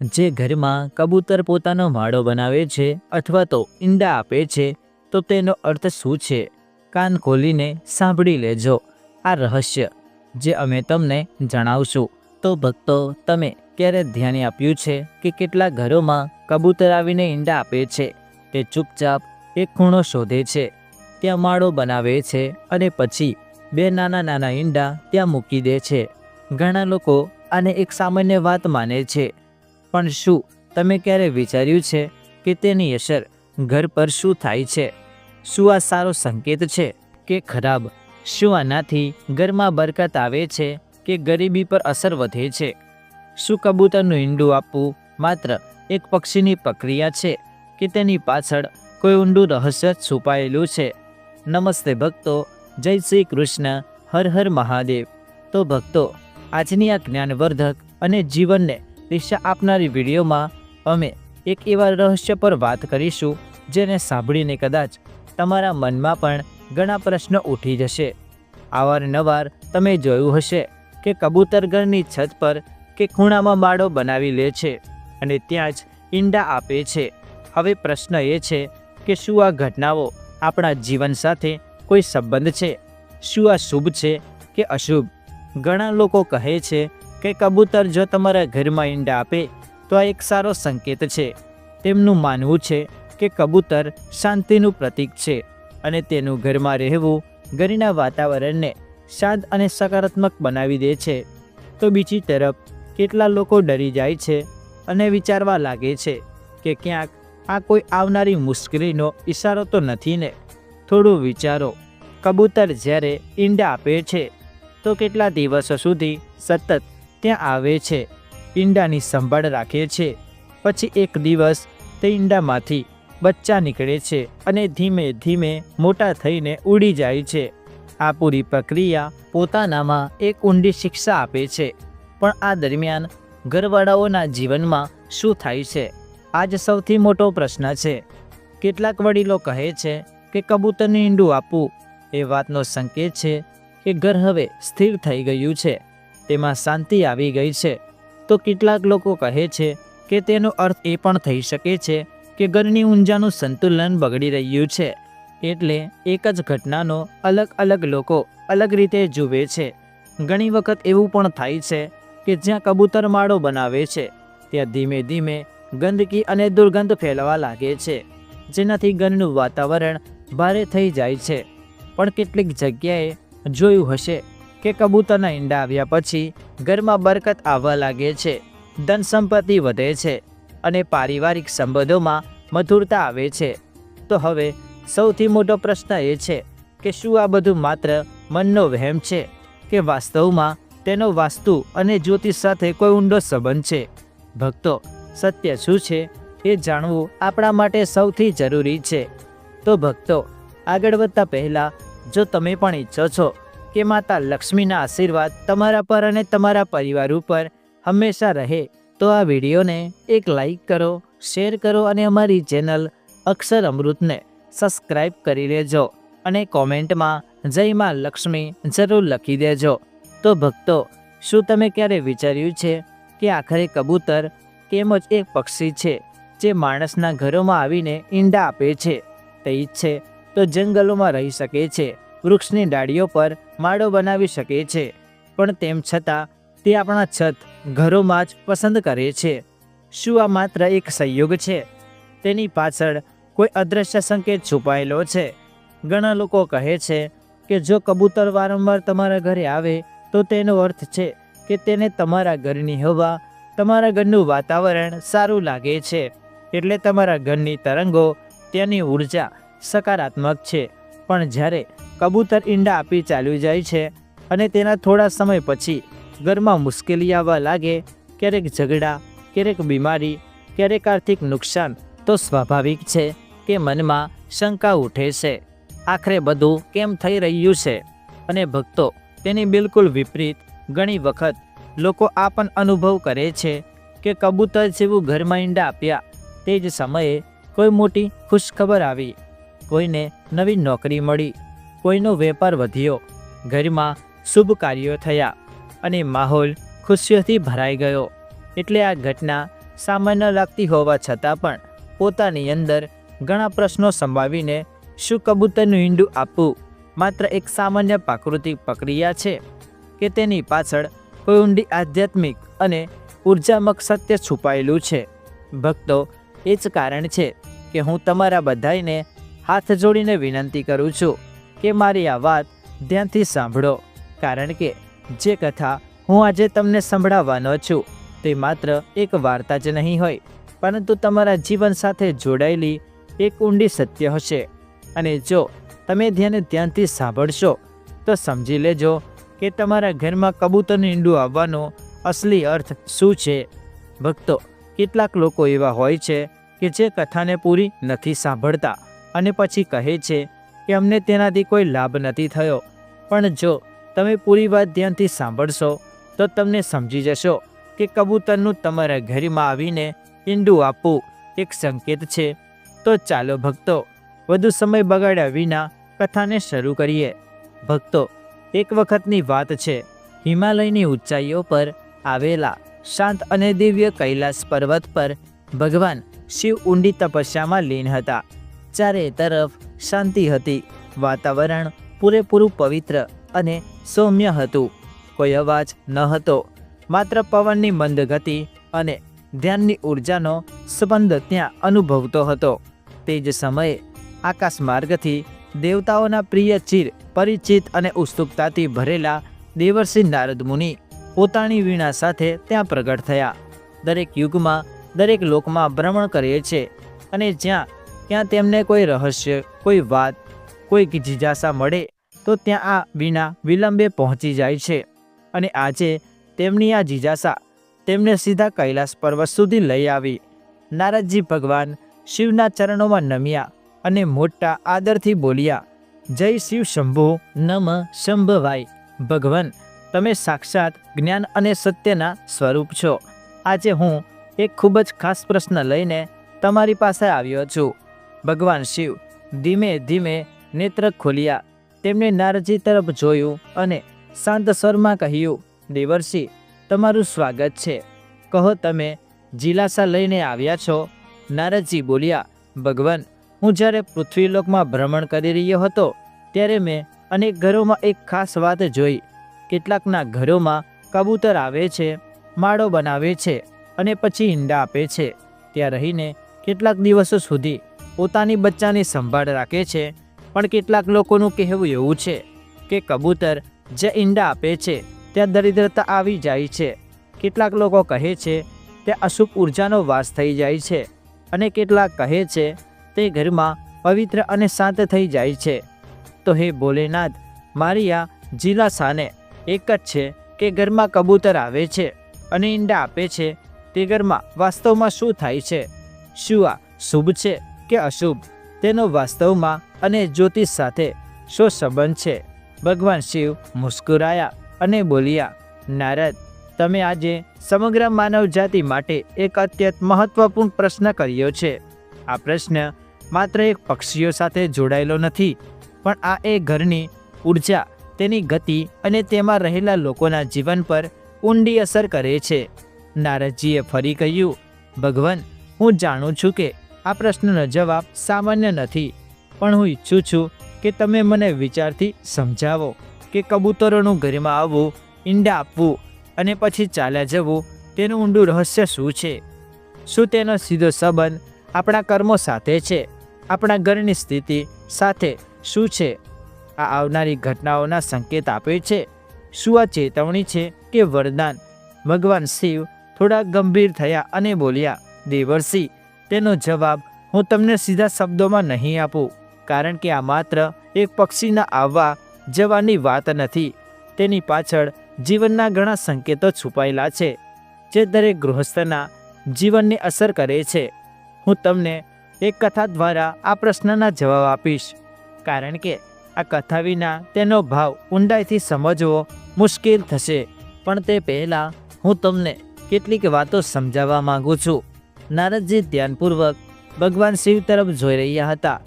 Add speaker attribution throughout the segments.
Speaker 1: જે ઘરમાં કબૂતર પોતાનો માળો બનાવે છે અથવા તો ઈંડા આપે છે, તો તેનો અર્થ શું છે? કાન ખોલીને સાંભળી લેજો. આ રહસ્ય જે અમે તમને જણાવશું. તો ભક્તો, તમે ક્યારે ધ્યાન આપ્યું છે કે કેટલા ઘરોમાં કબૂતર આવીને ઈંડા આપે છે? તે ચૂપચાપ એક ખૂણો શોધે છે. ત્યાં માળો બનાવે છે અને પછી બે નાના નાના ઈંડા ત્યાં મૂકી દે છે. ઘણા લોકો આને એક સામાન્ય વાત માને છે. પણ શું? તમે ક્યારે વિચાર્યું છે કે તેની અસર ઘર પર શું થાય છે? શું આ સારો સંકેત છે કે ખરાબ? શું આનાથી ઘરમાં બરકત આવે છે કે ગરીબી પર અસર વધે છે? શું કબૂતરનું ઈંડું આપવું માત્ર એક પક્ષીની પ્રક્રિયા છે કે તેની પાછળ કોઈ ઊંડું રહસ્ય છુપાયેલું છે? નમસ્તે ભક્તો, જય શ્રી કૃષ્ણ, હર હર મહાદેવ. તો ભક્તો, આજની આ જ્ઞાનવર્ધક અને જીવનને દિશા આપનારી વિડીયોમાં અમે એક એવા રહસ્ય પર વાત કરીશું, જેને સાંભળીને કદાચ તમારા મનમાં પણ ઘણા પ્રશ્નો ઉઠી જશે. અવારનવાર તમે જોયું હશે કે કબૂતર ઘરની છત પર કે ખૂણામાં માળો બનાવી લે છે અને ત્યાં જ ઈંડા આપે છે. હવે પ્રશ્ન એ છે કે શું આ ઘટનાઓ આપણા જીવન સાથે કોઈ સંબંધ છે? શું આ શુભ છે કે અશુભ? ઘણા લોકો કહે છે કે કબૂતર જો તમારા ઘરમાં ઈંડા આપે, તો આ એક સારો સંકેત છે. તેમનું માનવું છે કે કબૂતર શાંતિનું પ્રતીક છે અને તેનું ઘરમાં રહેવું ઘરના વાતાવરણને શાંત અને સકારાત્મક બનાવી દે છે. તો બીજી તરફ, કેટલા લોકો ડરી જાય છે અને વિચારવા લાગે છે કે ક્યાંક આ કોઈ આવનારી મુશ્કેલીનો ઈશારો તો નથી ને? થોડું વિચારો. કબૂતર જ્યારે ઈંડા આપે છે, તો કેટલા દિવસો સુધી સતત ત્યાં આવે છે. ઈંડાની સંભાળ રાખે છે. પછી એક દિવસ તે ઈંડામાંથી બચ્ચા નીકળે છે અને ધીમે ધીમે મોટા થઈને ઉડી જાય છે. આ પૂરી પ્રક્રિયા પોતાનામાં એક ઊંડી શિક્ષા આપે છે. પણ આ દરમિયાન ઘરવાળાઓના જીવનમાં શું થાય છે? આ જ સૌથી મોટો પ્રશ્ન છે. કેટલાક વડીલો કહે છે કે કબૂતરને ઈંડું આપવું એ વાતનો સંકેત છે કે ઘર હવે સ્થિર થઈ ગયું છે. તેમાં શાંતિ આવી ગઈ છે. તો કેટલાક લોકો કહે છે કે તેનો અર્થ એ પણ થઈ શકે છે કે ઘરની ઊંજાનું સંતુલન બગડી રહ્યું છે. એટલે એક જ ઘટનાનો અલગ અલગ લોકો અલગ રીતે જુએ છે. ઘણી વખત એવું પણ થાય છે કે જ્યાં કબૂતર માળો બનાવે છે, ત્યાં ધીમે ધીમે ગંદકી અને દુર્ગંધ ફેલાવા લાગે છે. જેનાથી ઘરનું વાતાવરણ ભારે થઈ જાય છે. પણ કેટલીક જગ્યાએ જોયું હશે કે કબૂતરના ઈંડા આવ્યા પછી ઘરમાં બરકત આવવા લાગે છે, ધન સંપત્તિ વધે છે અને પારિવારિક સંબંધોમાં મધુરતા આવે છે. તો હવે સૌથી મોટો પ્રશ્ન એ છે કે શું આ બધું માત્ર મનનો વહેમ છે કે વાસ્તવમાં તેનો વાસ્તુ અને જ્યોતિષ સાથે કોઈ ઊંડો સંબંધ છે? ભક્તો, સત્ય શું છે એ જાણવું આપણા માટે સૌથી જરૂરી છે. તો ભક્તો, આગળ વધતા પહેલાં જો તમે પણ ઈચ્છો છો કે માતા લક્ષ્મીના આશીર્વાદ તમારા પર અને તમારા પરિવાર ઉપર હંમેશા રહે, તો આ વિડીયોને એક લાઈક કરો, શેર કરો અને અમારી ચેનલ અક્ષર અમૃતને સબસ્ક્રાઈબ કરી લેજો અને કોમેન્ટમાં જય માં લક્ષ્મી જરૂર લખી દેજો. તો ભક્તો, શું તમે ક્યારે વિચાર્યું છે કે આખરે કબૂતર કેમ જ એક પક્ષી છે જે માણસના ઘરોમાં આવીને ઈંડા આપે છે? તે ઈચ્છે તો જંગલોમાં રહી શકે છે, વૃક્ષની ડાળીઓ પર માળો બનાવી શકે છે. પણ તેમ છતાં, તે આપણા છત, ઘરોમાં જ પસંદ કરે છે. શું આ માત્ર એક સંયોગ છે? તેની પાછળ કોઈ અદૃશ્ય સંકેત છુપાયેલો છે? ઘણા લોકો કહે છે કે જો કબૂતર વારંવાર તમારા ઘરે આવે, તો તેનો અર્થ છે કે તેને તમારા ઘરની હવા, તમારા ઘરનું વાતાવરણ સારું લાગે છે. એટલે તમારા ઘરની તરંગો, તેની ઊર્જા સકારાત્મક છે. પણ જ્યારે કબૂતર ઈંડા આપી ચાલ્યું જાય છે અને તેના થોડા સમય પછી ઘરમાં મુશ્કેલી આવવા લાગે, ક્યારેક ઝઘડા, ક્યારેક બીમારી, ક્યારેક આર્થિક નુકસાન, તો સ્વાભાવિક છે કે મનમાં શંકા ઉઠે છે. આખરે બધું કેમ થઈ રહ્યું છે? અને ભક્તો તેની બિલકુલ વિપરીત, ઘણી વખત લોકો આ પણ અનુભવ કરે છે કે કબૂતર જેવું ઘરમાં ઈંડા આપ્યા, તે જ સમયે કોઈ મોટી ખુશખબર આવી, કોઈને નવી નોકરી મળી કોઈનો વેપાર વધ્યો. ઘરમાં શુભ કાર્યો થયા અને માહોલ ખુશીઓથી ભરાઈ ગયો. એટલે આ ઘટના સામાન્ય લાગતી હોવા છતાં પણ પોતાની અંદર ઘણા પ્રશ્નો સંભાવીને શું કબૂતરનું ઈંડું આપવું માત્ર એક સામાન્ય પ્રાકૃતિક પ્રક્રિયા છે કે તેની પાછળ કોઈ ઊંડી આધ્યાત્મિક અને ઉર્જામક સત્ય છુપાયેલું છે? ભક્તો, એ જ કારણ છે કે હું તમારા બધાને હાથ જોડીને વિનંતી કરું છું. કે મારી આ વાત ધ્યાનથી સાંભળો, કારણ કે જે કથા હું આજે તમને સંભળાવવાનો છું, તે માત્ર એક વાર્તા જ નહીં હોય, પરંતુ તમારા જીવન સાથે જોડાયેલી એક ઊંડી સત્ય હશે. અને જો તમે ધ્યાને ધ્યાનથી સાંભળશો, તો સમજી લેજો કે તમારા ઘરમાં કબૂતરનું ઈંડું આવવાનો અસલી અર્થ શું છે. ભક્તો, કેટલાક લોકો એવા હોય છે કે જે કથાને પૂરી નથી સાંભળતા અને પછી કહે છે કે અમને તેનાથી કોઈ લાભ નથી થયો. પણ જો તમે પૂરી વાત ધ્યાનથી સાંભળશો, તો તમને સમજી જશો કે કબૂતરનું તમારા ઘરમાં આવીને ઈંડું આપવું એક સંકેત છે. તો ચાલો ભક્તો, વધુ સમય બગાડ્યા વિના કથાને શરૂ કરીએ. ભક્તો, એક વખતની વાત છે. હિમાલયની ઊંચાઈઓ પર આવેલા શાંત અને દિવ્ય કૈલાસ પર્વત પર ભગવાન શિવ ઊંડી તપસ્યામાં લીન હતા. ચારે તરફ શાંતિ હતી, વાતાવરણ પૂરેપૂરું પવિત્ર અને સૌમ્ય હતું. કોઈ અવાજ ન હતો, માત્ર પવનની મંદ ગતિ અને ધ્યાનની ઊર્જાનો સંબંધ ત્યાં અનુભવતો હતો. તે જ સમયે આકાશ માર્ગથી દેવતાઓના પ્રિય ચીર, પરિચિત અને ઉત્સુકતાથી ભરેલા દેવર્ષિ નારદ મુનિ પોતાની વીણા સાથે ત્યાં પ્રગટ થયા. દરેક યુગમાં દરેક લોકમાં ભ્રમણ કરે છે અને જ્યાં ત્યાં તેમને કોઈ રહસ્ય, કોઈ વાત, કોઈ જિજ્ઞાસા મળે, તો ત્યાં આ વિના વિલંબે પહોંચી જાય છે. અને આજે તેમની આ જિજ્ઞાસા તેમને સીધા કૈલાસ પર્વત સુધી લઈ આવી. નારદજી ભગવાન શિવના ચરણોમાં નમ્યા અને મોટા આદરથી બોલ્યા, જય શિવ શંભુ, નમ શંભવાય. ભગવાન, તમે સાક્ષાત જ્ઞાન અને સત્યના સ્વરૂપ છો. આજે હું એક ખૂબ જ ખાસ પ્રશ્ન લઈને તમારી પાસે આવ્યો છું. ભગવાન શિવ ધીમે ધીમે નેત્ર ખોલ્યા. તેમણે નારજી તરફ જોયું અને શાંત સ્વરમાં કહ્યું, દેવર્ષિ, તમારું સ્વાગત છે. કહો તમે, જીલાસા લઈને આવ્યા છો? નારદજી બોલ્યા, ભગવાન, હું જ્યારે પૃથ્વીલોકમાં ભ્રમણ કરી રહ્યો હતો, ત્યારે મેં અનેક ઘરોમાં એક ખાસ વાત જોઈ. કેટલાકના ઘરોમાં કબૂતર આવે છે, માળો બનાવે છે અને પછી ઈંડા આપે છે. ત્યાં રહીને કેટલાક દિવસો સુધી પોતાની બચ્ચાની સંભાળ રાખે છે. પણ કેટલાક લોકોનું કહેવું એવું છે કે કબૂતર જે ઈંડા આપે છે, ત્યાં દરિદ્રતા આવી જાય છે. કેટલાક લોકો કહે છે, તે અશુભ ઉર્જાનો વાસ થઈ જાય છે. અને કેટલાક કહે છે, તે ઘરમાં પવિત્ર અને શાંત થઈ જાય છે. તો હે ભોલેનાથ, મારી આ જીલાસાને એક જ છે કે ઘરમાં કબૂતર આવે છે અને ઈંડા આપે છે, તે ઘરમાં વાસ્તવમાં શું થાય છે? શું આ શુભ છે? કે અશુભ, તેનો વાસ્તવમાં અને જ્યોતિષ સાથે શું સંબંધ છે? ભગવાન શિવ મુસ્કુરાયા અને બોલ્યા, નારદ, તમે આજે સમગ્ર માનવ જાતિ માટે એક અત્યંત મહત્વપૂર્ણ પ્રશ્ન કર્યો છે. આ પ્રશ્ન માત્ર એક પક્ષીઓ સાથે જોડાયેલો નથી, પણ આ એ ઘરની ઊર્જા, તેની ગતિ અને તેમાં રહેલા લોકોના જીવન પર ઊંડી અસર કરે છે. નારદજીએ ફરી કહ્યું, ભગવાન, હું જાણું છું કે આ પ્રશ્નનો જવાબ સામાન્ય નથી. પણ હું ઈચ્છું છું કે તમે મને વિચારથી સમજાવો કે કબૂતરોનું ઘરમાં આવવું, ઈંડા આપવું અને પછી ચાલ્યા જવું તેનું ઊંડું રહસ્ય શું છે? શું તેનો સીધો સંબંધ આપણા કર્મો સાથે છે? આપણા ઘરની સ્થિતિ સાથે શું છે? આ આવનારી ઘટનાઓના સંકેત આપે છે? શું આ ચેતવણી છે કે વરદાન? ભગવાન શિવ થોડા ગંભીર થયા અને બોલ્યા, દેવર્ષિ તેનો જવાબ હું તમને સીધા શબ્દોમાં નહીં આપું, કારણ કે આ માત્ર એક પક્ષીના આવવા જવાની વાત નથી. તેની પાછળ જીવનના ઘણા સંકેતો છુપાયેલા છે, જે દરેક ગૃહસ્થના જીવનને અસર કરે છે. હું તમને એક કથા દ્વારા આ પ્રશ્નના જવાબ આપીશ, કારણ કે આ કથા વિના તેનો ભાવ ઊંડાઈથી સમજવો મુશ્કેલ થશે. પણ તે પહેલાં હું તમને કેટલીક વાતો સમજાવવા માગું છું. નારદજી ધ્યાનપૂર્વક ભગવાન શિવ તરફ જોઈ રહ્યા હતા.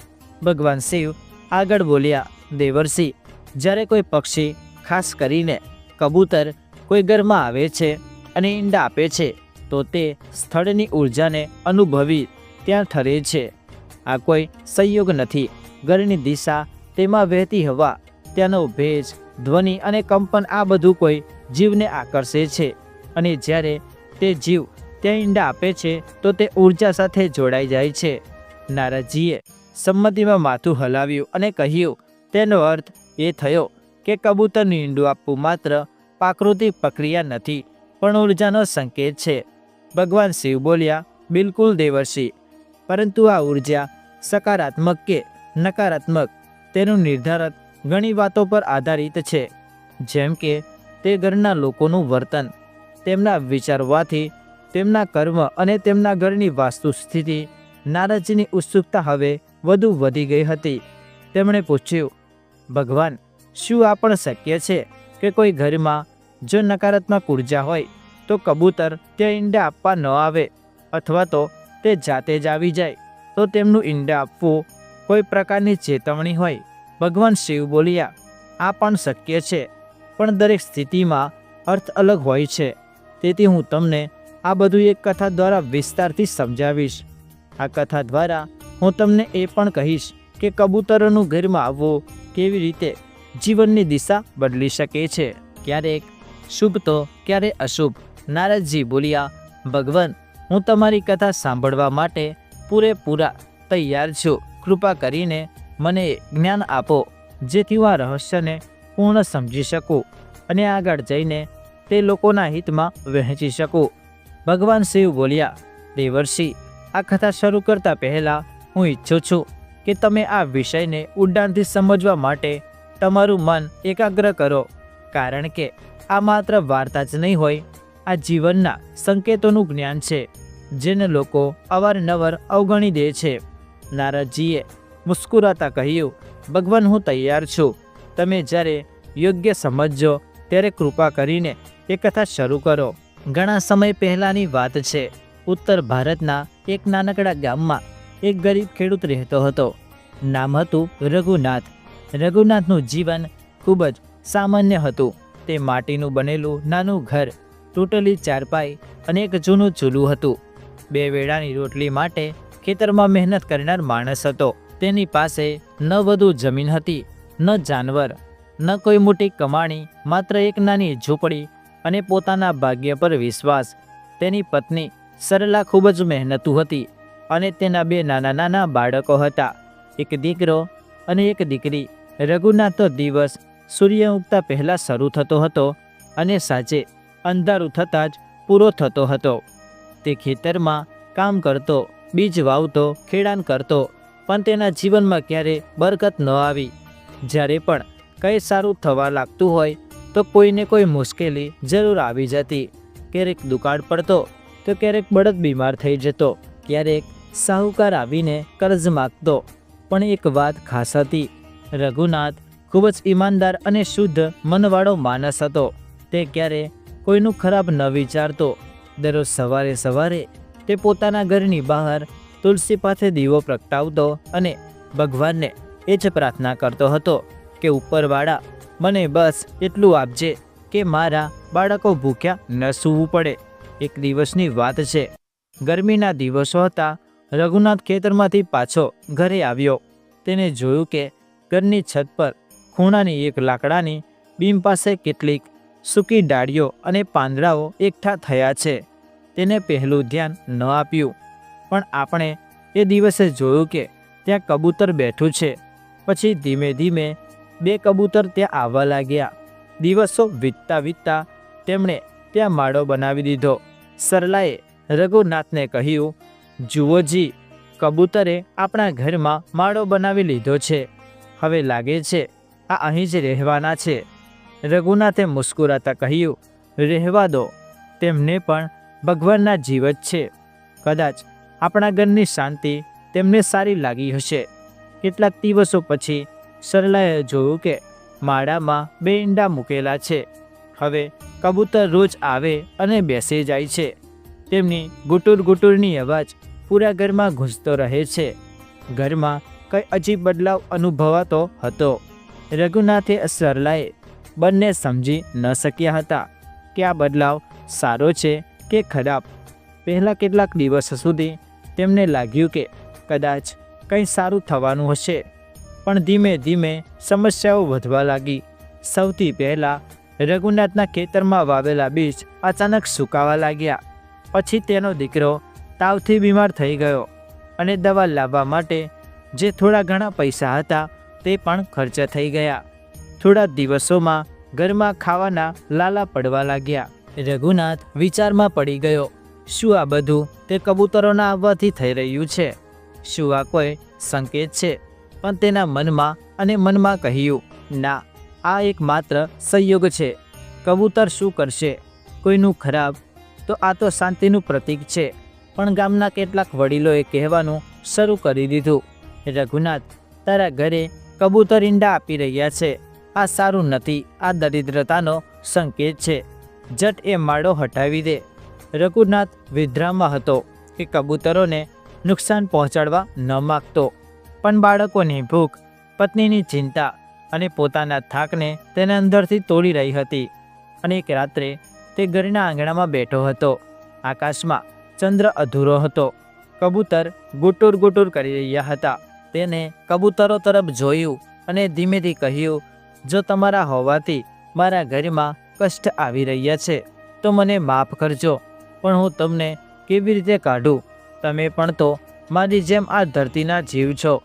Speaker 1: ભગવાન શિવ આગળ બોલ્યા, દેવર્ષિ, જ્યારે કોઈ પક્ષી, ખાસ કરીને કબૂતર, કોઈ ઘરમાં આવે છે અને ઈંડા આપે છે, તો તે સ્થળની ઉર્જાને અનુભવી ત્યાં ઠરે છે. આ કોઈ સંયોગ નથી. ઘરની દિશા તેમાં વહેતી હવા, ત્યાંનો ભેજ, ધ્વનિ અને કંપન આ બધું કોઈ જીવને આકર્ષે છે. અને જ્યારે તે જીવ ત્યાં ઈંડા આપે છે, તો તે ઊર્જા સાથે જોડાઈ જાય છે. નારાજીએ સંમતિમાં માથું હલાવ્યું અને કહ્યું, તેનો અર્થ એ થયો કે કબૂતરનું ઈંડું આપવું માત્ર પ્રાકૃતિક પ્રક્રિયા નથી, પણ ઉર્જાનો સંકેત છે. ભગવાન શિવ બોલ્યા, બિલકુલ દેવર્ષિ, પરંતુ આ ઊર્જા સકારાત્મક કે નકારાત્મક તેનું નિર્ધારક ઘણી વાતો પર આધારિત છે. જેમ કે, તે ઘરના લોકોનું વર્તન, તેમના વિચારવાથી તેમના કર્મ અને તેમના ઘરની વાસ્તુ સ્થિતિ નારદજીની ઉત્સુકતા હવે વધુ વધી ગઈ હતી. તેમણે પૂછ્યું, ભગવાન, શું આ પણ શક્ય છે કે કોઈ ઘરમાં જો નકારાત્મક ઊર્જા હોય તો કબૂતર તે ઈંડા આપવા ન આવે અથવા તો તે જાતે જ આવી જાય? તો તેમનું ઈંડા આપવું કોઈ પ્રકારની ચેતવણી હોય? ભગવાન શિવ બોલ્યા, આ પણ શક્ય છે, પણ દરેક સ્થિતિમાં અર્થ અલગ હોય છે. તેથી હું તમને આ બધું એક કથા દ્વારા વિસ્તારથી સમજાવીશ. આ કથા દ્વારા હું તમને એ પણ કહીશ કે કબૂતરોનું ઘરમાં આવવું કેવી રીતે જીવનની દિશા બદલી શકે છે. ક્યારેક શુભ તો ક્યારે અશુભ. નારદજી બોલ્યા, ભગવાન, હું તમારી કથા સાંભળવા માટે પૂરેપૂરા તૈયાર છું. કૃપા કરીને મને જ્ઞાન આપો, જેથી હું આ રહસ્યને પૂર્ણ સમજી શકું અને આગળ જઈને તે લોકોના હિતમાં વહેંચી શકું. ભગવાન શિવ બોલ્યા, દેવર્ષિ, આ કથા શરૂ કરતા પહેલાં હું ઈચ્છું છું કે તમે આ વિષયને ઉડાનથી સમજવા માટે તમારું મન એકાગ્ર કરો, કારણ કે આ માત્ર વાર્તા જ નહીં હોય, આ જીવનના સંકેતોનું જ્ઞાન છે, જેને લોકો અવારનવાર અવગણી દે છે. નારદજીએ મુસ્કુરાતા કહ્યું, ભગવાન, હું તૈયાર છું. તમે જ્યારે યોગ્ય સમજજો, ત્યારે કૃપા કરીને એ કથા શરૂ કરો. ઘણા સમય પહેલાંની વાત છે. ઉત્તર ભારતના એક નાનકડા ગામમાં એક ગરીબ ખેડૂત રહેતો હતો. નામ હતું રઘુનાથ. રઘુનાથનું જીવન ખૂબ જ સામાન્ય હતું. તે માટીનું બનેલું નાનું ઘર, તૂટેલી ચારપાઈ અને એક જૂનું ચૂલું હતું. બે વેળાની રોટલી માટે ખેતરમાં મહેનત કરનાર માણસ હતો. તેની પાસે ન વધુ જમીન હતી, ન જાનવર, ન કોઈ મોટી કમાણી, માત્ર એક નાની ઝૂંપડી અને પોતાના ભાગ્ય પર વિશ્વાસ. તેની પત્ની સરલા ખૂબ જ મહેનતુ હતી અને તેના બે નાના નાના બાળકો હતા. એક દીકરો અને એક દીકરી. રઘુનાથનો દિવસ સૂર્ય ઉગતા પહેલાં શરૂ થતો હતો અને સાંજે અંધારું થતાં જ પૂરો થતો હતો. તે ખેતરમાં કામ કરતો, બીજ વાવતો, ખેડાણ કરતો, પણ તેના જીવનમાં ક્યારે બરકત ન આવી. જ્યારે પણ કંઈ સારું થવા લાગતું હોય તો કોઈને કોઈ મુશ્કેલી જરૂર આવી જતી. ક્યારેક દુકાળ પડતો, તો ક્યારેક બળદ બીમાર થઈ જતો, ક્યારેક સાહુકાર આવીને કર્જ માગતો. પણ એક વાત ખાસ હતી, રઘુનાથ ખૂબ જ ઈમાનદાર અને શુદ્ધ મનવાળો માણસ હતો. તે ક્યારે કોઈનું ખરાબ ન વિચારતો. દરરોજ સવારે સવારે તે પોતાના ઘરની બહાર તુલસી પાસે દીવો પ્રગટાવતો અને ભગવાનને એ જ પ્રાર્થના કરતો હતો કે ઉપરવાળા મને બસ એટલું આપજે કે મારા બાળકો ભૂખ્યા ન સૂવું પડે. એક દિવસની વાત છે. ગરમીના દિવસો હતા. રઘુનાથ ખેતરમાંથી પાછો ઘરે આવ્યો. તેને જોયું કે ઘરની છત પર ખૂણાની એક લાકડાની બીમ પાસે કેટલીક સૂકી ડાળીઓ અને પાંદડાઓ એકઠા થયા છે. તેને પહેલું ધ્યાન ન આપ્યું. પણ આપણે એ દિવસે જોયું કે ત્યાં કબૂતર બેઠું છે. પછી ધીમે ધીમે બે કબૂતર ત્યાં આવવા લાગ્યા. દિવસો વીતતા વીતતા તેમણે ત્યાં માળો બનાવી દીધો. સરલાએ રઘુનાથને કહ્યું જુઓજી કબૂતરે આપણા ઘરમાં માળો બનાવી લીધો છે. હવે લાગે છે આ અહીં જ રહેવાના છે. રઘુનાથે મુસ્કુરાતા કહ્યું, રહેવા દો, તેમને પણ ભગવાનના જીવ જ છે. કદાચ આપણા ઘરની શાંતિ તેમને સારી લાગી હશે. કેટલાક દિવસો પછી સરલાએ જોયું કે માળામાં બે ઈંડા મૂકેલા છે. હવે કબૂતર રોજ આવે અને બેસી જાય છે. તેમની ગુટુર ગુટુરની અવાજ પૂરા ઘરમાં ઘૂંસતો રહે છે. ઘરમાં કંઈ અજીબ બદલાવ અનુભવાતો હતો. રઘુનાથે સરલાએ બંને સમજી ન શક્યા હતા કે આ બદલાવ સારો છે કે ખરાબ. પહેલાં કેટલાક દિવસ સુધી તેમને લાગ્યું કે કદાચ કંઈ સારું થવાનું હશે. પણ ધીમે ધીમે સમસ્યાઓ વધવા લાગી. સૌથી પહેલાં રઘુનાથના ખેતરમાં વાવેલા બીજ અચાનક સુકાવા લાગ્યા. પછી તેનો દીકરો તાવથી બીમાર થઈ ગયો અને દવા લાવવા માટે જે થોડા ઘણા પૈસા હતા તે પણ ખર્ચ થઈ ગયા. થોડા દિવસોમાં ઘરમાં ખાવાના લાલા પડવા લાગ્યા. રઘુનાથ વિચારમાં પડી ગયો, શું આ બધું તે કબૂતરોના આવવાથી થઈ રહ્યું છે? શું આ કોઈ સંકેત છે? પણ તેના મનમાં અને મનમાં કહ્યું, ના, આ એક માત્ર સંયોગ છે. કબૂતર શું કરશે? કોઈનું ખરાબ? તો આ તો શાંતિનું પ્રતીક છે. પણ ગામના કેટલાક વડીલોએ કહેવાનું શરૂ કરી દીધું, રઘુનાથ, તારા ઘરે કબૂતર ઈંડા આપી રહ્યા છે. આ સારું નથી, આ દરિદ્રતાનો સંકેત છે. જટ એ માળો હટાવી દે. રઘુનાથ વિદ્રામાં હતો કે કબૂતરોને નુકસાન પહોંચાડવા ન માગતો. પણ બાળકોની ભૂખ, પત્નીની ચિંતા અને પોતાના થાકને તેને અંદરથી તોડી રહી હતી. અને એક રાત્રે તે ઘરના આંગણામાં બેઠો હતો. આકાશમાં ચંદ્ર અધૂરો હતો. કબૂતર ગુટુર ગુટુર કરી રહ્યા હતા. તેને કબૂતરો તરફ જોયું અને ધીમેથી કહ્યું, જો તમારા હોવાથી મારા ઘરમાં કષ્ટ આવી રહ્યા છે, તો મને માફ કરજો, પણ હું તમને કેવી રીતે કાઢું? તમે પણ તો મારી જેમ આ ધરતીના જીવ છો.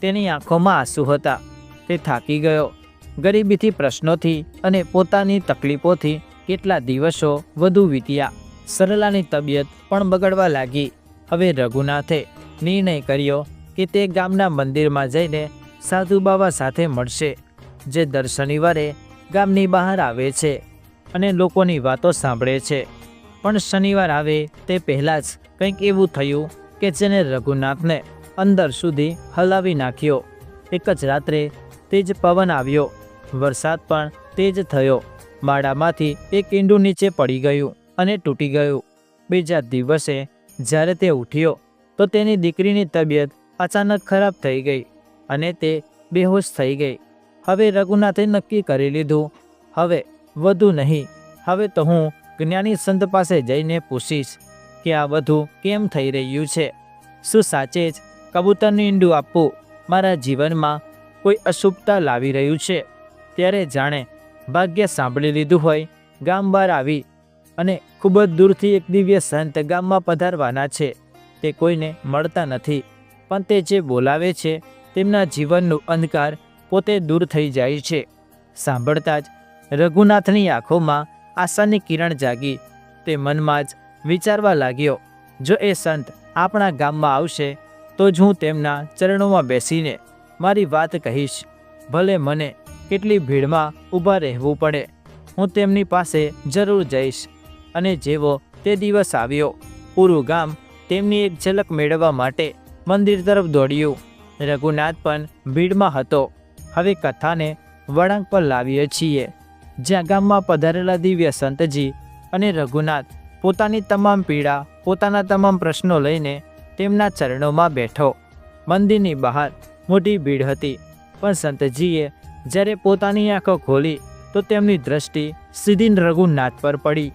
Speaker 1: તેની આંખોમાં આંસુ હતા. તે થાકી ગયો. ગરીબીથી પ્રશ્નોથી અને પોતાની તકલીફોથી કેટલા દિવસો વધુ વીત્યા. સરલાની તબિયત પણ બગડવા લાગી. હવે રઘુનાથે નિર્ણય કર્યો કે તે ગામના મંદિરમાં જઈને સાધુ બાબા સાથે મળશે, જે દર શનિવારે ગામની બહાર આવે છે અને લોકોની વાતો સાંભળે છે. પણ શનિવાર આવે તે પહેલાં જ કંઈક એવું થયું કે જેને રઘુનાથને અંદર સુધી હલાવી નાખ્યો. એક જ રાત્રે તેજ પવન આવ્યો. વરસાદ પણ તેજ થયો. માળામાંથી એક ઈંડું નીચે પડી ગયું અને તૂટી ગયું. બીજા દિવસે જ્યારે તે ઉઠ્યો, તો તેની દીકરીની તબિયત અચાનક ખરાબ થઈ ગઈ અને તે બેહોશ થઈ ગઈ. હવે રઘુનાથે નક્કી કરી લીધું. હવે વધુ નહીં. હવે તો હું જ્ઞાની સંત પાસે જઈને પૂછીશ કે આ બધું કેમ થઈ રહ્યું છે? શું સાચે જ કબૂતરનું ઈંડું આપવું મારા જીવનમાં કોઈ અશુભતા લાવી રહ્યું છે. ત્યારે જાણે ભાગ્ય સાંભળી લીધું હોય, ગામ બહાર આવી અને ખૂબ જ દૂરથી એક દિવ્ય સંત ગામમાં પધારવાના છે. તે કોઈને મળતા નથી, પણ તે જે બોલાવે છે તેમના જીવનનું અંધકાર પોતે દૂર થઈ જાય છે. સાંભળતા જ રઘુનાથની આંખોમાં આશાની કિરણ જાગી, તે મનમાં જ વિચારવા લાગ્યો, જો એ સંત આપણા ગામમાં આવશે તો જ હું તેમના ચરણોમાં બેસીને મારી વાત કહીશ. ભલે મને કેટલી ભીડમાં ઊભા રહેવું પડે, હું તેમની પાસે જરૂર જઈશ. અને જેવો તે દિવસ આવ્યો, પૂરું ગામ તેમની એક ઝલક મેળવવા માટે મંદિર તરફ દોડ્યું. રઘુનાથ પણ ભીડમાં હતો. હવે કથાને વળાંક પર લાવીએ છીએ. જ્યાં ગામમાં પધારેલા દિવ્ય સંતજી અને રઘુનાથ પોતાની તમામ પીડા, પોતાના તમામ પ્રશ્નો લઈને તેમના ચરણોમાં બેઠો. મંદિરની બહાર મોટી ભીડ હતી, પણ સંતજીએ જ્યારે પોતાની આંખો ખોલી, તો તેમની દ્રષ્ટિ સીધી રઘુનાથ પર પડી.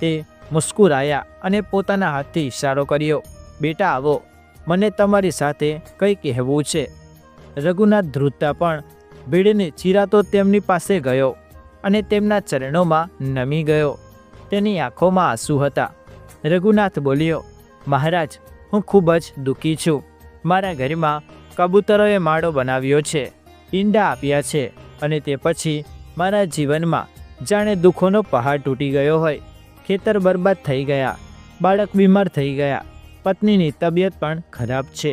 Speaker 1: તે મુસ્કુરાયા અને પોતાના હાથથી ઇશારો કર્યો, બેટા આવો, મને તમારી સાથે કંઈ કહેવું છે. રઘુનાથ ધ્રુજતા પણ ભીડને ચીરાતો તેમની પાસે ગયો અને તેમના ચરણોમાં નમી ગયો. તેની આંખોમાં આંસુ હતા. રઘુનાથ બોલ્યો, મહારાજ હું ખૂબ જ દુઃખી છું. મારા ઘરમાં કબૂતરોએ માળો બનાવ્યો છે, ઈંડા આપ્યા છે અને તે પછી મારા જીવનમાં જાણે દુઃખોનો પહાડ તૂટી ગયો હોય. ખેતર બરબાદ થઈ ગયા, બાળક બીમાર થઈ ગયા, પત્નીની તબિયત પણ ખરાબ છે.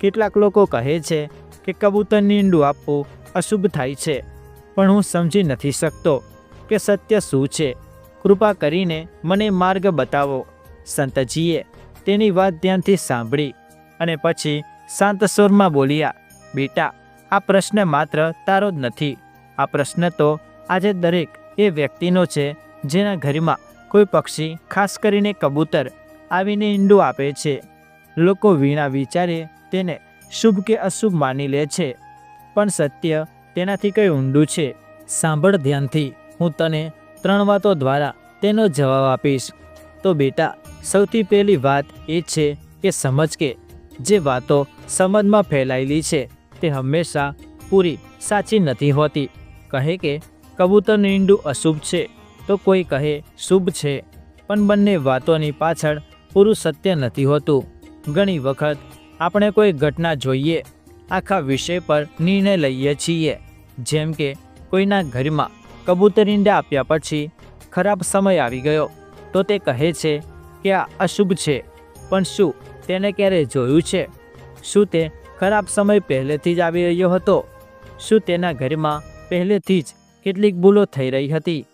Speaker 1: કેટલાક લોકો કહે છે કે કબૂતરને ઈંડું આપવું અશુભ થાય છે, પણ હું સમજી નથી શકતો કે સત્ય શું છે. કૃપા કરીને મને માર્ગ બતાવો, સંતજીએ તેની વાત ધ્યાનથી સાંભળી અને પછી શાંત સ્વરમાં બોલ્યા, બેટા, આ પ્રશ્ન માત્ર તારો જ નથી. આ પ્રશ્ન તો આજે દરેક એ વ્યક્તિનો છે જેના ઘરમાં કોઈ પક્ષી, ખાસ કરીને કબૂતર, આવીને ઈંડું આપે છે. લોકો વીણા વિચારે તેને શુભ કે અશુભ માની લે છે, પણ સત્ય તેનાથી કંઈ ઊંડું છે. સાંભળ ધ્યાનથી, હું તને ત્રણ વાતો દ્વારા તેનો જવાબ આપીશ. તો બેટા, સૌથી પહેલી વાત એ છે કે સમજ કે જે વાતો સમજમાં ફેલાયેલી છે તે હંમેશા પૂરી સાચી નથી હોતી. કહે કે કબૂતરનું ઈંડું અશુભ છે તો કોઈ કહે શુભ છે, પણ બંને વાતોની પાછળ પૂરું સત્ય નથી હોતું. ઘણી વખત આપણે કોઈ ઘટના જોઈએ, આખા વિષય પર નિર્ણય લઈએ છીએ, જેમ કે કોઈના ઘરમાં કબૂતર ઈંડા આપ્યા પછી ખરાબ સમય આવી ગયો તો તે કહે છે કે આ અશુભ છે, પણ શું તેને ક્યારે જોયું છે? શું તે ખરાબ સમય પહેલેથી જ આવી રહ્યો હતો? શું તેના ઘરમાં પહેલેથી જ કેટલીક ભૂલો થઈ રહી હતી?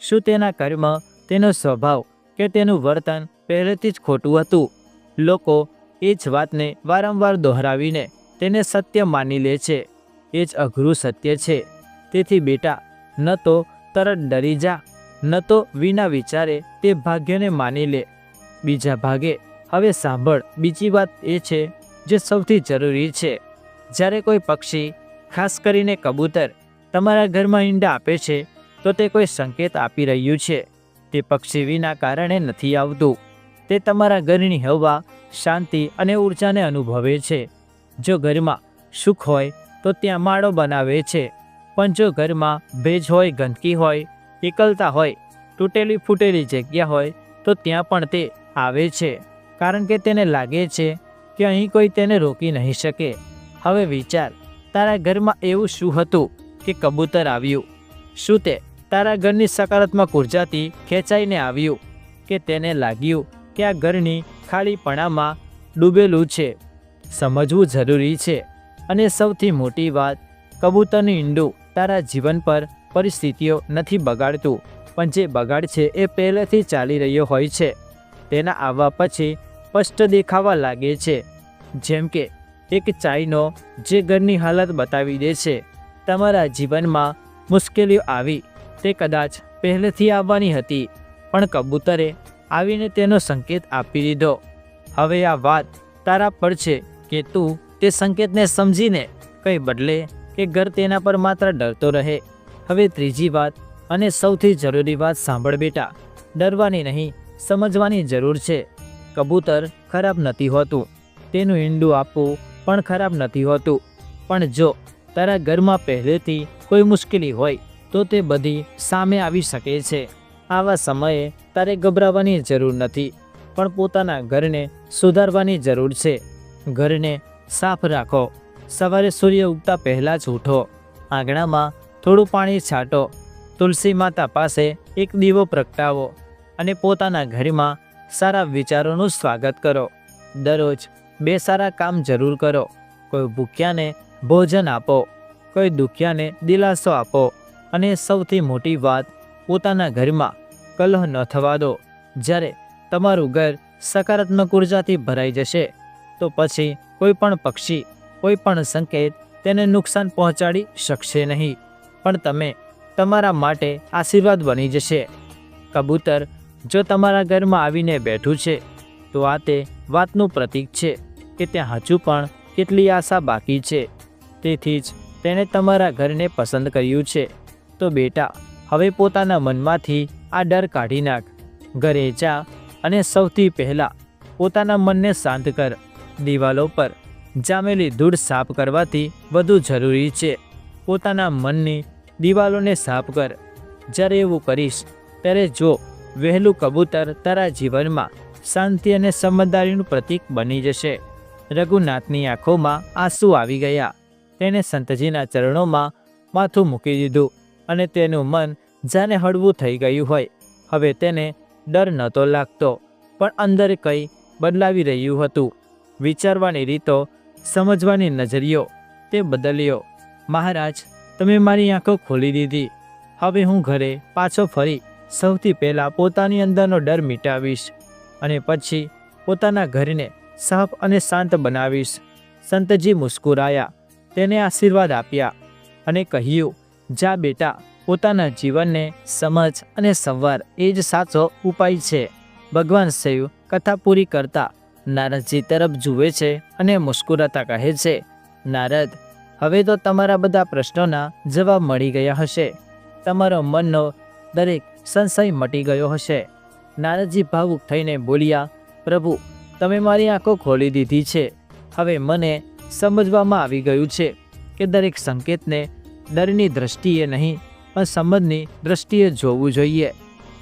Speaker 1: શું તેના કર્મ તેનો સ્વભાવ કે તેનું વર્તન પહેલેથી જ ખોટું હતું? લોકો એ જ વાતને વારંવાર દોહરાવીને તેને સત્ય માની લે છે. એ જ અઘરું સત્ય છે. તેથી બેટા, ન તો તરત ડરી જા. ન તો વિના વિચારે તે ભાગ્યને માની લે. બીજા ભાગે, હવે સાંભળ, બીજી વાત એ છે જે સૌથી જરૂરી છે. જ્યારે કોઈ પક્ષી, ખાસ કરીને કબૂતર, તમારા ઘરમાં ઈંડા આપે છે, તો તે કોઈ સંકેત આપી રહ્યું છે. તે પક્ષી વિના કારણે નથી આવતું. તે તમારા ઘરની હવા, શાંતિ અને ઊર્જાને અનુભવે છે. જો ઘરમાં સુખ હોય, તો ત્યાં માળો બનાવે છે. પણ જો ઘરમાં ભેજ હોય, ગંદકી હોય એકલતા હોય, તૂટેલી ફૂટેલી જગ્યા હોય, તો ત્યાં પણ તે આવે છે. કારણ કે તેને લાગે છે કે અહીં કોઈ તેને રોકી નહીં શકે. હવે વિચાર, તારા ઘરમાં એવું શું હતું કે કબૂતર આવ્યું? શું તે તારા ઘરની સકારાત્મક ઉર્જાથી ખેંચાઈને આવ્યું કે તેને લાગ્યું કે આ ઘરની ખાલીપણામાં ડૂબેલું છે? સમજવું જરૂરી છે. અને સૌથી મોટી વાત, કબૂતરનું ઈંડું તારા જીવન પર પરિસ્થિતિઓ નથી બગાડતું, પણ જે બગાડ છે એ પહેલેથી ચાલી રહ્યો હોય છે. તેના આવવા પછી સ્પષ્ટ દેખાવા લાગે છે. જેમ કે, એક ચાઈનો જે ઘરની હાલત બતાવી દે છે, તમારા જીવનમાં મુશ્કેલીઓ આવી, તે કદાચ પહેલેથી આવવાની હતી, પણ કબૂતરે આવીને તેનો સંકેત આપી દીધો. હવે આ વાત તારા પર છે કે તું તે સંકેતને સમજીને, કંઈ બદલે કે ઘર તેના પર માત્ર ડરતો રહે. હવે ત્રીજી વાત અને સૌથી જરૂરી વાત સાંભળ બેટા, ડરવાની નહીં, સમજવાની જરૂર છે. કબૂતર ખરાબ નથી હોતું, તેનું ઈંડું આપવું પણ ખરાબ નથી હોતું. પણ જો તારા ઘરમાં પહેલેથી કોઈ મુશ્કેલી હોય, તો તે બધી સામે આવી શકે છે. આવા સમયે તારે ગભરાવાની જરૂર નથી, પણ પોતાના ઘરને સુધારવાની જરૂર છે. ઘરને સાફ રાખો. સવારે સૂર્ય ઉગતા પહેલાં જ ઉઠો. આંગણામાં થોડું પાણી છાંટો. તુલસી માતા પાસે એક દીવો પ્રગટાવો અને પોતાના ઘરમાં સારા વિચારોનું સ્વાગત કરો. દરરોજ બે સારા કામ જરૂર કરો. કોઈ ભૂખ્યાને ભોજન આપો, કોઈ દુખ્યાને દિલાસો આપો અને સૌથી મોટી વાત, પોતાના ઘરમાં કલહ ન થવા દો. જ્યારે તમારું ઘર સકારાત્મક ઉર્જાથી ભરાઈ જશે, તો પછી કોઈ પણ પક્ષી, કોઈ પણ સંકેત તેને નુકસાન પહોંચાડી શકશે નહીં. પણ તમે તમારા માટે આશીર્વાદ બની જશે. કબૂતર, જો તમારા ઘરમાં આવીને બેઠું છે, તો આ તે વાતનું પ્રતીક છે કે ત્યાં હજુ પણ કેટલી આશા બાકી છે. તેથી જ તેણે તમારા ઘરને પસંદ કર્યું છે. તો બેટા, હવે પોતાના મનમાંથી આ ડર કાઢી નાખ. ઘરે જા અને સૌથી પહેલાં પોતાના મનને શાંત કર. દિવાલો પર જામેલી ધૂળ સાફ કરવાથી વધુ જરૂરી છે. પોતાના મનની દિવાલોને સાફ કર. જ્યારે એવું કરીશ, ત્યારે જો વહેલું કબૂતર તારા જીવનમાં શાંતિ અને સમજદારીનું પ્રતીક બની જશે. રઘુનાથની આંખોમાં આંસુ આવી ગયા. તેણે સંતજીના ચરણોમાં માથું મૂકી દીધું અને તેનું મન જાણે હળવું થઈ ગયું હોય. હવે તેને ડર નહોતો લાગતો, પણ અંદર કંઈ બદલાવી રહ્યું હતું. વિચારવાની રીતો, સમજવાની નજરિયો તે બદલ્યો. મહારાજ તમે મારી આંખો ખોલી દીધી. હવે હું ઘરે પાછો ફરી સૌથી પહેલાં પોતાની અંદરનો ડર મિટાવીશ અને પછી પોતાના ઘરને સાફ અને શાંત બનાવીશ. સંતજી મુસ્કુરાયા, તેને આશીર્વાદ આપ્યા અને કહ્યું, જા બેટા, પોતાના જીવનને સમજ અને સંવાર, એ જ સાચો ઉપાય છે. ભગવાન શિવ કથા પૂરી કરતા નારદજી તરફ જુએ છે અને મુસ્કુરાતા કહે છે, નારદ હવે તો તમારા બધા પ્રશ્નોના જવાબ મળી ગયા હશે. તમારો મનનો દરેક સંશય મટી ગયો હશે. નારદજી ભાવુક થઈને બોલ્યા, પ્રભુ, તમે મારી આંખો ખોલી દીધી છે. હવે મને સમજવામાં આવી ગયું છે કે દરેક સંકેતને ડરની દ્રષ્ટિએ નહીં, પણ સમજની દ્રષ્ટિએ જોવું જોઈએ.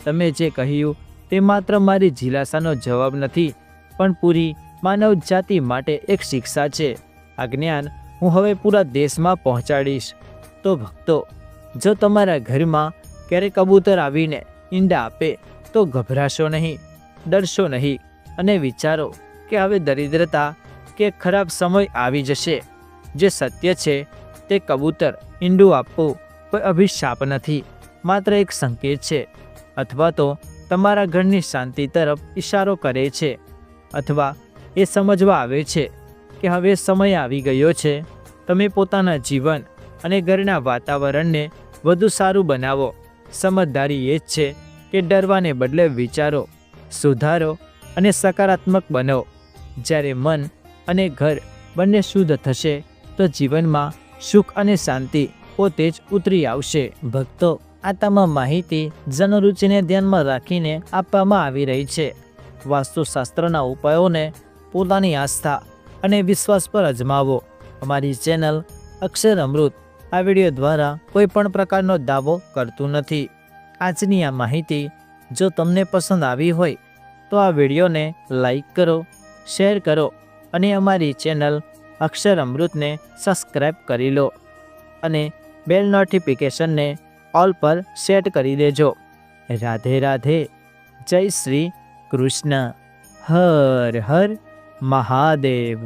Speaker 1: તમે જે કહ્યું તે માત્ર મારી જિલાસાનો જવાબ નથી, પણ પૂરી માનવ જાતિ માટે એક શિક્ષા છે. આ જ્ઞાન હું હવે પૂરા દેશમાં પહોંચાડીશ. તો ભક્તો, જો તમારા ઘરમાં ક્યારેક કબૂતર આવીને ઈંડા આપે, તો ગભરાશો નહીં, ડરશો નહીં અને વિચારો કે હવે દરિદ્રતા કે ખરાબ સમય આવી જશે. જે સત્ય છે તે કબૂતર ઈંડું આપવું કોઈ અભિશાપ નથી, માત્ર એક સંકેત છે. અથવા તો તમારા ઘરની શાંતિ તરફ ઈશારો કરે છે, અથવા એ સમજવા આવે છે કે હવે સમય આવી ગયો છે. તમે પોતાના જીવન અને ઘરના વાતાવરણને વધુ સારું બનાવો. સમજદારી એ જ છે કે ડરવાને બદલે વિચારો, સુધારો અને સકારાત્મક બનો. જ્યારે મન અને ઘર બંને શુદ્ધ થશે, તો જીવનમાં સુખ અને શાંતિ પોતે જ ઉતરી આવશે. ભક્તો, આ તમામ માહિતી જનરુચિને ધ્યાનમાં રાખીને આપવામાં આવી રહી છે. વાસ્તુશાસ્ત્રના ઉપાયોને પોતાની આસ્થા અને વિશ્વાસ પર અજમાવો. અમારી ચેનલ અક્ષર અમૃત આ વીડિયો દ્વારા કોઈ પણ પ્રકારનો દાવો કરતું નથી. આજની આ માહિતી જો તમને પસંદ આવી હોય તો આ વિડીયોને લાઈક કરો, શેર કરો અને અમારી ચેનલ અક્ષર અમૃતને સબસ્ક્રાઈબ કરી લો અને બેલ નોટિફિકેશનને ઓલ પર સેટ કરી દેજો. રાધે રાધે. જય શ્રી કૃષ્ણ. હર હર. મહાદેવ.